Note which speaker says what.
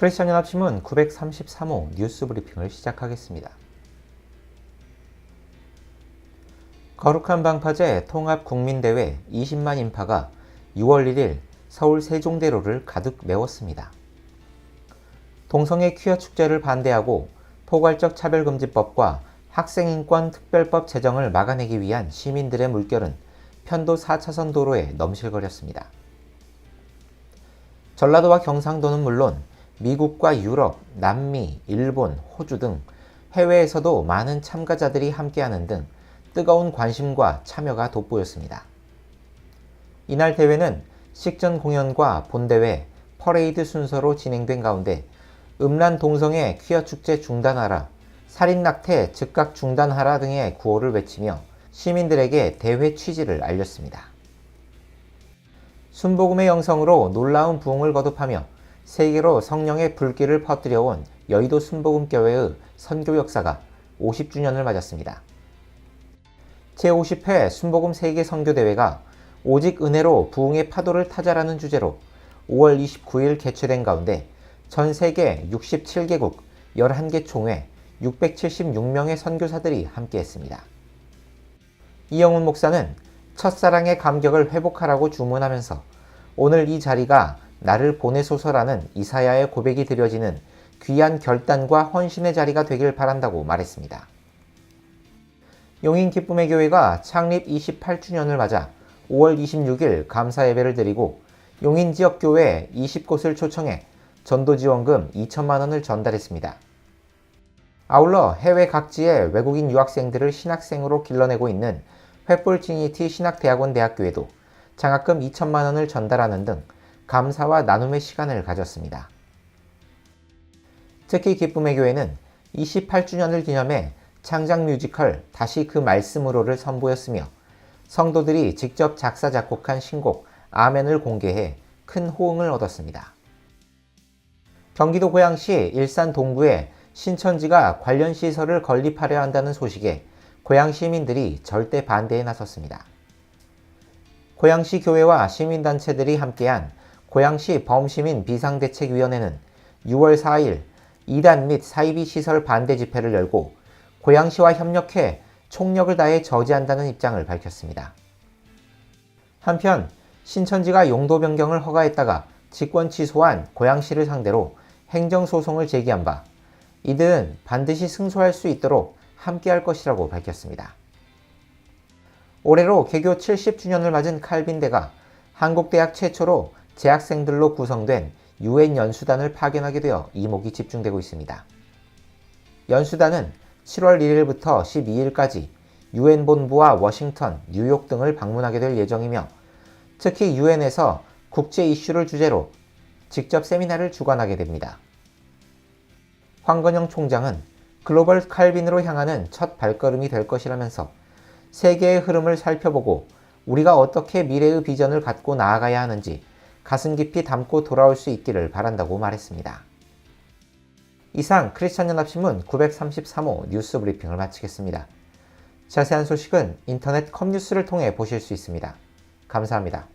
Speaker 1: 크리스천 연합신문 933호 뉴스 브리핑을 시작하겠습니다. 거룩한 방파제 통합국민대회 20만 인파가 6월 1일 서울 세종대로를 가득 메웠습니다. 동성애 퀴어 축제를 반대하고 포괄적 차별금지법과 학생인권 특별법 제정을 막아내기 위한 시민들의 물결은 편도 4차선 도로에 넘실거렸습니다. 전라도와 경상도는 물론 미국과 유럽, 남미, 일본, 호주 등 해외에서도 많은 참가자들이 함께하는 등 뜨거운 관심과 참여가 돋보였습니다. 이날 대회는 식전 공연과 본대회, 퍼레이드 순서로 진행된 가운데 음란 동성애 퀴어 축제 중단하라, 살인 낙태 즉각 중단하라 등의 구호를 외치며 시민들에게 대회 취지를 알렸습니다. 순복음의 영성으로 놀라운 부흥을 거듭하며 세계로 성령의 불길을 퍼뜨려온 여의도 순복음교회의 선교 역사가 50주년을 맞았습니다. 제50회 순복음 세계 선교대회가 오직 은혜로 부흥의 파도를 타자라는 주제로 5월 29일 개최된 가운데 전 세계 67개국 11개 총회 676명의 선교사들이 함께했습니다. 이영훈 목사는 첫사랑의 감격을 회복하라고 주문하면서 오늘 이 자리가 나를 보내소서라는 이사야의 고백이 드려지는 귀한 결단과 헌신의 자리가 되길 바란다고 말했습니다. 용인 기쁨의 교회가 창립 28주년을 맞아 5월 26일 감사 예배를 드리고 용인 지역 교회 20곳을 초청해 전도 지원금 2천만 원을 전달했습니다. 아울러 해외 각지의 외국인 유학생들을 신학생으로 길러내고 있는 횃불 트니티 신학대학원 대학교에도 장학금 2천만 원을 전달하는 등 감사와 나눔의 시간을 가졌습니다. 특히 기쁨의 교회는 28주년을 기념해 창작 뮤지컬 다시 그 말씀으로를 선보였으며 성도들이 직접 작사 작곡한 신곡 아멘을 공개해 큰 호응을 얻었습니다. 경기도 고양시 일산 동구에 신천지가 관련 시설을 건립하려 한다는 소식에 고양 시민들이 절대 반대에 나섰습니다. 고양시 교회와 시민단체들이 함께한 고양시 범시민 비상대책위원회는 6월 4일 2단 및 사이비 시설 반대 집회를 열고 고양시와 협력해 총력을 다해 저지한다는 입장을 밝혔습니다. 한편 신천지가 용도 변경을 허가했다가 직권 취소한 고양시를 상대로 행정소송을 제기한 바 이들은 반드시 승소할 수 있도록 함께할 것이라고 밝혔습니다. 올해로 개교 70주년을 맞은 칼빈대가 한국대학 최초로 재학생들로 구성된 유엔 연수단을 파견하게 되어 이목이 집중되고 있습니다. 연수단은 7월 1일부터 12일까지 유엔 본부와 워싱턴, 뉴욕 등을 방문하게 될 예정이며 특히 유엔에서 국제 이슈를 주제로 직접 세미나를 주관하게 됩니다. 황건영 총장은 글로벌 칼빈으로 향하는 첫 발걸음이 될 것이라면서 세계의 흐름을 살펴보고 우리가 어떻게 미래의 비전을 갖고 나아가야 하는지 가슴 깊이 담고 돌아올 수 있기를 바란다고 말했습니다. 이상 크리스천연합신문 933호 뉴스 브리핑을 마치겠습니다. 자세한 소식은 인터넷 컴뉴스를 통해 보실 수 있습니다. 감사합니다.